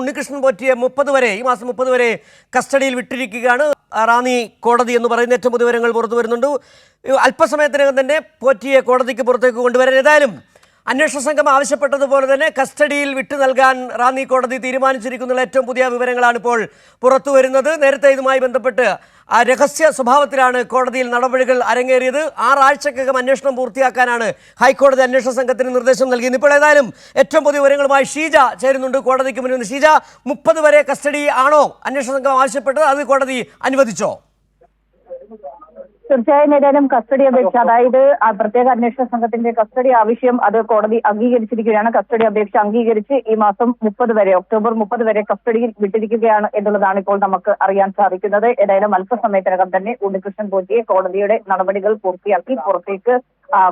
ഉണ്ണികൃഷ്ണൻ പോറ്റിയെ മുപ്പത് വരെ ഈ മാസം മുപ്പത് വരെ കസ്റ്റഡിയിൽ വിട്ടിരിക്കുകയാണ്. റാന്നി കോടതി എന്ന് പറയുന്ന ഏറ്റവും പുതിയ വിവരങ്ങൾ പുറത്തു വരുന്നുണ്ട്. അല്പസമയത്തിനകം തന്നെ പോറ്റിയെ കോടതിക്ക് പുറത്തേക്ക് കൊണ്ടുവരാൻ ഏതായാലും അന്വേഷണ സംഘം ആവശ്യപ്പെട്ടതുപോലെ തന്നെ കസ്റ്റഡിയിൽ വിട്ടു നൽകാൻ റാന്നി കോടതി തീരുമാനിച്ചിരിക്കുന്ന ഏറ്റവും പുതിയ വിവരങ്ങളാണ് ഇപ്പോൾ പുറത്തു വരുന്നത്. നേരത്തെ ഇതുമായി ബന്ധപ്പെട്ട് രഹസ്യ സ്വഭാവത്തിലാണ് കോടതിയിൽ നടപടികൾ അരങ്ങേറിയത്. ആറാഴ്ചക്കകം അന്വേഷണം പൂർത്തിയാക്കാനാണ് ഹൈക്കോടതി അന്വേഷണ സംഘത്തിന് നിർദ്ദേശം നൽകിയത്. ഇപ്പോൾ ഏതായാലും ഏറ്റവും പുതിയ വിവരങ്ങളുമായി ഷീജ ചേരുന്നുണ്ട് കോടതിക്ക് മുന്നിൽ ഷീജ മുപ്പത് വരെ കസ്റ്റഡി ആണോ അന്വേഷണ സംഘം ആവശ്യപ്പെട്ടത്? അത് കോടതി അനുവദിച്ചോ? തീർച്ചയായും ഏതായാലും കസ്റ്റഡി അപേക്ഷ അതായത് പ്രത്യേക അന്വേഷണ സംഘത്തിന്റെ കസ്റ്റഡി ആവശ്യം അത് കോടതി അംഗീകരിച്ചിരിക്കുകയാണ്. കസ്റ്റഡി അപേക്ഷ അംഗീകരിച്ച് ഈ മാസം മുപ്പത് വരെ ഒക്ടോബർ മുപ്പത് വരെ കസ്റ്റഡിയിൽ വിട്ടിരിക്കുകയാണ് എന്നുള്ളതാണ് ഇപ്പോൾ നമുക്ക് അറിയാൻ സാധിക്കുന്നത്. ഏതായാലും അല്പസമയത്തിനകം തന്നെ ഉണ്ണികൃഷ്ണൻ പോറ്റിയെ കോടതിയുടെ നടപടികൾ പൂർത്തിയാക്കി പുറത്തേക്ക്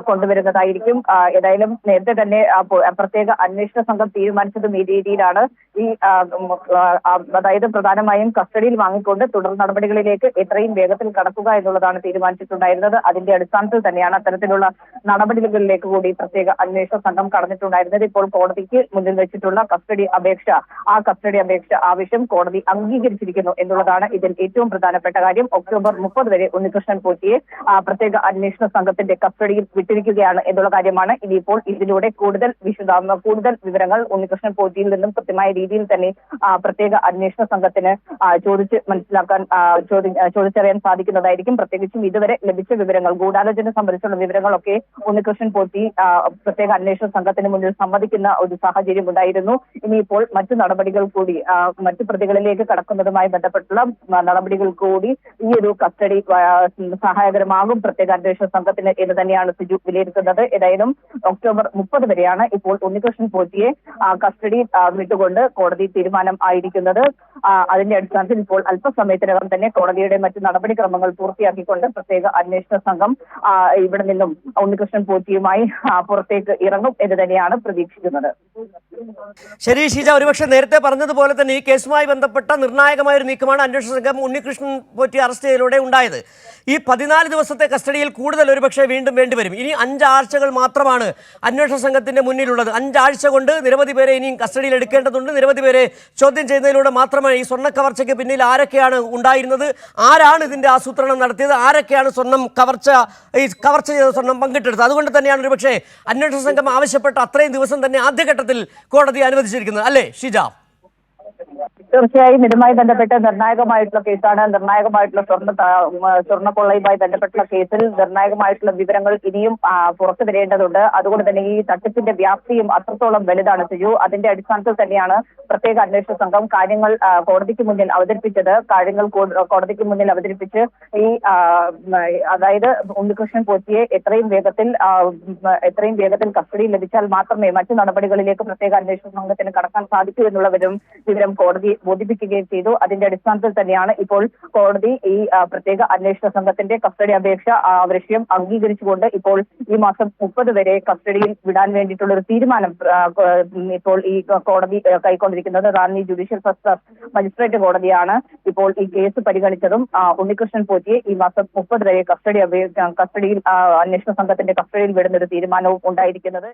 കൊണ്ടുവരുന്നതായിരിക്കും. ഏതായാലും നേരത്തെ തന്നെ പ്രത്യേക അന്വേഷണ സംഘം തീരുമാനിച്ചതും ഈ രീതിയിലാണ്. ഈ അതായത് പ്രധാനമായും കസ്റ്റഡിയിൽ വാങ്ങിക്കൊണ്ട് തുടർ നടപടികളിലേക്ക് എത്രയും വേഗത്തിൽ കടക്കുക എന്നുള്ളതാണ് തീരുമാനിച്ചിട്ടുണ്ടായിരുന്നത്. അതിന്റെ അടിസ്ഥാനത്തിൽ തന്നെയാണ് അത്തരത്തിലുള്ള നടപടികളിലേക്ക് കൂടി പ്രത്യേക അന്വേഷണ സംഘം കടന്നിട്ടുണ്ടായിരുന്നത്. ഇപ്പോൾ കോടതിക്ക് മുന്നിൽ വെച്ചിട്ടുള്ള കസ്റ്റഡി അപേക്ഷ ആ കസ്റ്റഡി അപേക്ഷ ആവശ്യം കോടതി അംഗീകരിച്ചിരിക്കുന്നു എന്നുള്ളതാണ് ഇതിൽ ഏറ്റവും പ്രധാനപ്പെട്ട കാര്യം. ഒക്ടോബർ മുപ്പത് വരെ ഉണ്ണികൃഷ്ണൻ പോറ്റിയെ പ്രത്യേക അന്വേഷണ സംഘത്തിന്റെ കസ്റ്റഡിയിൽ വിട്ടിരിക്കുകയാണ് എന്നുള്ള കാര്യമാണ് ഇനിയിപ്പോൾ ഇതിലൂടെ കൂടുതൽ വിശദ കൂടുതൽ വിവരങ്ങൾ ഉണ്ണികൃഷ്ണൻ പോറ്റിയിൽ നിന്നും കൃത്യമായ രീതിയിൽ തന്നെ പ്രത്യേക അന്വേഷണ സംഘത്തിന് ചോദിച്ച് മനസ്സിലാക്കാൻ ചോദിച്ചറിയാൻ സാധിക്കുന്നതായിരിക്കും. പ്രത്യേകിച്ചും ഇതുവരെ ലഭിച്ച വിവരങ്ങൾ ഗൂഢാലോചന സംബന്ധിച്ചുള്ള വിവരങ്ങളൊക്കെ ഉണ്ണികൃഷ്ണൻ പോറ്റി പ്രത്യേക അന്വേഷണ സംഘത്തിന് മുന്നിൽ സമ്മതിക്കുന്ന ഒരു സാഹചര്യം ഉണ്ടായിരുന്നു. ഇനിയിപ്പോൾ മറ്റു നടപടികൾ കൂടി മറ്റു പ്രതികളിലേക്ക് കടക്കുന്നതുമായി ബന്ധപ്പെട്ടുള്ള നടപടികൾ കൂടി ഈ ഒരു കസ്റ്റഡി സഹായകരമാകും പ്രത്യേക അന്വേഷണ സംഘത്തിന് എന്ന് തന്നെയാണ് സിജു വിലയിരുത്തുന്നത്. ഏതായാലും ഒക്ടോബർ മുപ്പത് വരെയാണ് ഇപ്പോൾ ഉണ്ണികൃഷ്ണൻ പോറ്റിയെ കസ്റ്റഡി വിട്ടുകൊണ്ട് കോടതി തീരുമാനം ആയിരിക്കുന്നത്. അതിന്റെ അടിസ്ഥാനത്തിൽ ഇപ്പോൾ അല്പസമയത്തിനകം തന്നെ കോടതിയുടെ മറ്റ് നടപടിക്രമങ്ങൾ പൂർത്തിയാക്കിക്കൊണ്ട് പ്രത്യേക അന്വേഷണ സംഘം ഇവിടെ നിന്നും ഉണ്ണികൃഷ്ണൻ പോറ്റിയുമായി പുറത്തേക്ക് ഇറങ്ങും എന്ന് തന്നെയാണ് പ്രതീക്ഷിക്കുന്നത്. ശരി ഷീജ ഒരുപക്ഷെ നേരത്തെ പറഞ്ഞതുപോലെ തന്നെ ഈ കേസുമായി ബന്ധപ്പെട്ട നിർണായകമായ ഒരു നീക്കമാണ് അന്വേഷണ സംഘം ഉണ്ണികൃഷ്ണൻ പോറ്റി അറസ്റ്റ് ചെയ്തതിലൂടെ ഉണ്ടായത്. ഈ പതിനാല് ദിവസത്തെ കസ്റ്റഡിയിൽ കൂടുതൽ ഒരുപക്ഷെ വീണ്ടും വേണ്ടിവരും. ഇനി അഞ്ചാഴ്ചകൾ മാത്രമാണ് അന്വേഷണ സംഘത്തിന്റെ മുന്നിലുള്ളത്. അഞ്ചാഴ്ച കൊണ്ട് നിരവധി പേരെ ഇനിയും കസ്റ്റഡിയിൽ എടുക്കേണ്ടതുണ്ട്. നിരവധി പേരെ ചോദ്യം ചെയ്യുന്നതിലൂടെ മാത്രമേ ഈ സ്വർണ കവർച്ചയ്ക്ക് പിന്നിൽ ആരൊക്കെയാണ് ഉണ്ടായിരുന്നത്? ആരാണ് ഇതിന്റെ ആസൂത്രണം നടത്തിയത്? ആരൊക്കെയാണ് സ്വർണം കവർച്ച ഈ കവർച്ച ചെയ്ത സ്വർണം പങ്കിട്ടെടുത്തത്? അതുകൊണ്ട് തന്നെയാണ് ഒരുപക്ഷെ അന്വേഷണ സംഘം ആവശ്യപ്പെട്ട അത്രയും ദിവസം തന്നെ ആദ്യഘട്ടത്തിൽ കോടതി അനുവദിച്ചിരിക്കുന്നത്. അല്ലേ ഷിജ തീർച്ചയായും ഇതുമായി ബന്ധപ്പെട്ട് നിർണായകമായിട്ടുള്ള കേസാണ്. നിർണായകമായിട്ടുള്ള സ്വർണ സ്വർണക്കൊള്ളയുമായി ബന്ധപ്പെട്ടുള്ള കേസിൽ നിർണായകമായിട്ടുള്ള വിവരങ്ങൾ ഇനിയും പുറത്തു വരേണ്ടതുണ്ട്. അതുകൊണ്ട് തന്നെ ഈ തട്ടിപ്പിന്റെ വ്യാപ്തിയും അത്രത്തോളം വലുതാണ് സിജു. അതിന്റെ അടിസ്ഥാനത്തിൽ തന്നെയാണ് പ്രത്യേക അന്വേഷണ സംഘം കാര്യങ്ങൾ കോടതിക്ക് മുന്നിൽ അവതരിപ്പിച്ചത്. കാര്യങ്ങൾ കോടതിക്ക് മുന്നിൽ അവതരിപ്പിച്ച് ഈ അതായത് ഉണ്ണികൃഷ്ണൻ പോറ്റിയെ എത്രയും വേഗത്തിൽ എത്രയും വേഗത്തിൽ കസ്റ്റഡിയിൽ ലഭിച്ചാൽ മാത്രമേ മറ്റു നടപടികളിലേക്ക് പ്രത്യേക അന്വേഷണ സംഘത്തിന് കടക്കാൻ സാധിക്കൂ എന്നുള്ള വിവരം വിവരം കോടതി ബോധിപ്പിക്കുകയും ചെയ്തു. അതിന്റെ അടിസ്ഥാനത്തിൽ തന്നെയാണ് ഇപ്പോൾ കോടതി ഈ പ്രത്യേക അന്വേഷണ സംഘത്തിന്റെ കസ്റ്റഡി അപേക്ഷ ആവശ്യം അംഗീകരിച്ചുകൊണ്ട് ഇപ്പോൾ ഈ മാസം മുപ്പത് വരെ കസ്റ്റഡിയിൽ വിടാൻ വേണ്ടിയിട്ടുള്ള ഒരു തീരുമാനം ഇപ്പോൾ ഈ കോടതി കൈക്കൊണ്ടിരിക്കുന്നത്. റാന്നി ജുഡീഷ്യൽ ഫസ്റ്റ് മജിസ്ട്രേറ്റ് കോടതിയാണ് ഇപ്പോൾ ഈ കേസ് പരിഗണിച്ചതും ഉണ്ണികൃഷ്ണൻ പോറ്റിയെ ഈ മാസം മുപ്പത് വരെ കസ്റ്റഡി കസ്റ്റഡിയിൽ അന്വേഷണ സംഘത്തിന്റെ കസ്റ്റഡിയിൽ വിടുന്ന ഒരു തീരുമാനവും ഉണ്ടായിരിക്കുന്നത്.